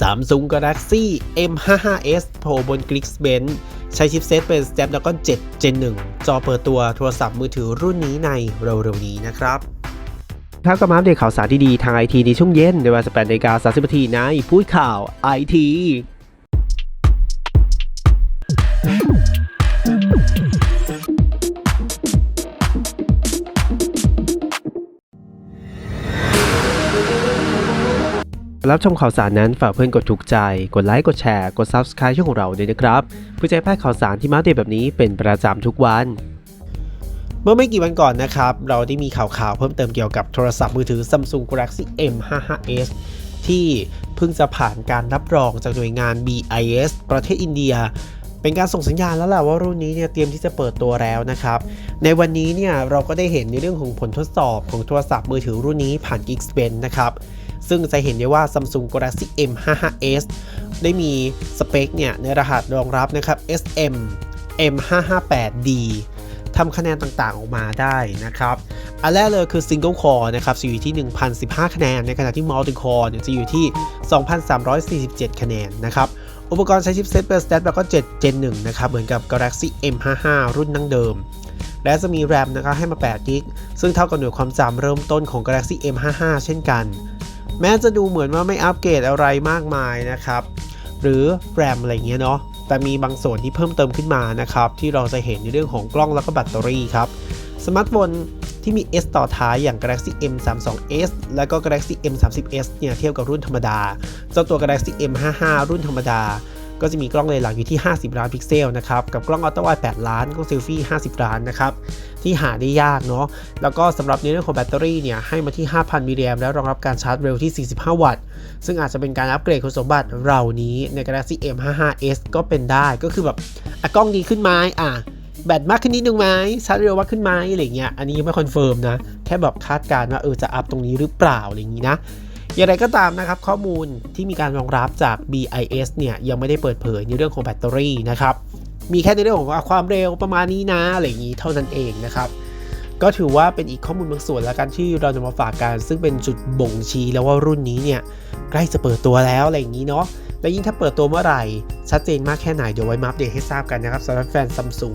Samsung Galaxy M55s Pro บน Geekbench ใช้ชิปเซตเป็น Snapdragon 7 Gen 1 จอเปิดตัวโทรศัพท์มือถือรุ่นนี้ในเร็วๆนี้นะครับครับก็มาอัปเดตข่าวสารดีๆ ทางไอทีในช่วงเย็นในเวลา18นาฬิกา30นาทีในพูดข่าวไอที รับชมข่าวสารนั้นฝากเพื่อนกดถูกใจ กดไลค์กดแชร์กด Subscribe ช่องของเราด้วยนะครับเพื่อจะได้พลาดข่าวสารที่มาเดตแบบนี้เป็นประจำทุกวัน เมื่อไม่กี่วันก่อนนะครับ เราได้มีข่าวข่าวๆเพิ่มเติมเกี่ยวกับโทรศัพท์มือถือ Samsung Galaxy M55s ที่เพิ่งจะผ่านการรับรองจากหน่วยงาน BIS ประเทศอินเดียเป็นการส่งสัญญาณแล้วแหละว่ารุ่นนี้เนี่ยเตรียมที่จะเปิดตัวแล้วนะครับ ในวันนี้เนี่ยเราก็ได้เห็นในเรื่องของผลทดสอบของโทรศัพท์มือถือรุ่นนี้ผ่าน Geekbench นะครับ ซึ่งจะเห็นได้ว่า Samsung Galaxy M55s ได้มีสเปคเนี่ยในรหัสรองรับนะครับ SM M558D ทำคะแนนต่างๆออกมาได้นะครับ อันแรกเลยคือ Single Core นะครับจะอยู่ที่ 1,015 คะแนน ในขณะที่ Multi Core เนี่ยจะอยู่ที่ 2,347 คะแนนนะครับอุปกรณ์ใช้ชิปเซตเป็น Snapdragon 7 Gen 1นะครับ เหมือนกับ Galaxy M55 รุ่นดั้งเดิม และจะมี RAM นะครับให้มา8 g b ซึ่งเท่ากับหน่วยความจำเริ่มต้นของ Galaxy M55 เช่นกัน แม้จะดูเหมือนว่าไม่อัปเกรดอะไรมากมายนะครับ หรือ RAM อะไรเงี้ยเนาะแต่มีบางส่วนที่เพิ่มเติมขึ้นมานะครับที่เราจะเห็นในเรื่องของกล้องแล้วก็แบตเตอรี่ครับสมาร์ทโฟนที่มี S ต่อท้ายอย่าง Galaxy M32s และก็ Galaxy M30s เนี่ยเทียบกับรุ่นธรรมดา เจ้าตัว Galaxy M55 รุ่นธรรมดา ก็จะมีกล้องเลนส์หลังอยู่ที่ 50 ล้านพิกเซลนะครับ กับกล้องอัลตร้าไวด์8ล้าน กล้องเซลฟี่ 50 ล้านนะครับ ที่หาได้ยากเนาะแล้วก็สำหรับในเรื่องของแบตเตอรี่เนี่ยให้มาที่ 5,000มิลลิแอมป์และรองรับการชาร์จเร็วที่ 45 วัตต์ ซึ่งอาจจะเป็นการอัปเกรดคุณสมบัติเหล่านี้ใน Galaxy M55s ก็เป็นได้ก็คือแบบอกล้องดีขึ้นไหมอะแบตมากขึ้นนิดนึงไหมชาร์จเร็วมากขึ้นไหมอะไรเงี้ยอันนี้ยังไม่คอนเฟิร์มนะ แค่แบบคาดการณ์ว่าเออจะอัพตรงนี้หรือเปล่าอะไรอย่างนี้นะอย่างไรก็ตามนะครับ ข้อมูลที่มีการรองรับจาก BIS เนี่ยยังไม่ได้เปิดเผยในเรื่องของแบตเตอรี่นะครับ มีแค่ในเรื่องของความเร็วประมาณนี้นะอะไรอย่างนี้เท่านั้นเองนะครับ ก็ถือว่าเป็นอีกข้อมูลบางส่วนแล้วกันที่เราจะมาฝากกันซึ่งเป็นจุดบ่งชี้แล้วว่ารุ่นนี้เนี่ยใกล้จะเปิดตัวแล้วอะไรอย่างนี้เนาะและยิ่งถ้าเปิดตัวเมื่อไหร่ ชัดเจนมากแค่ไหนเดี๋ยวไว้มาอัปเดตให้ทราบกันนะครับสำหรับแฟนซัมซุง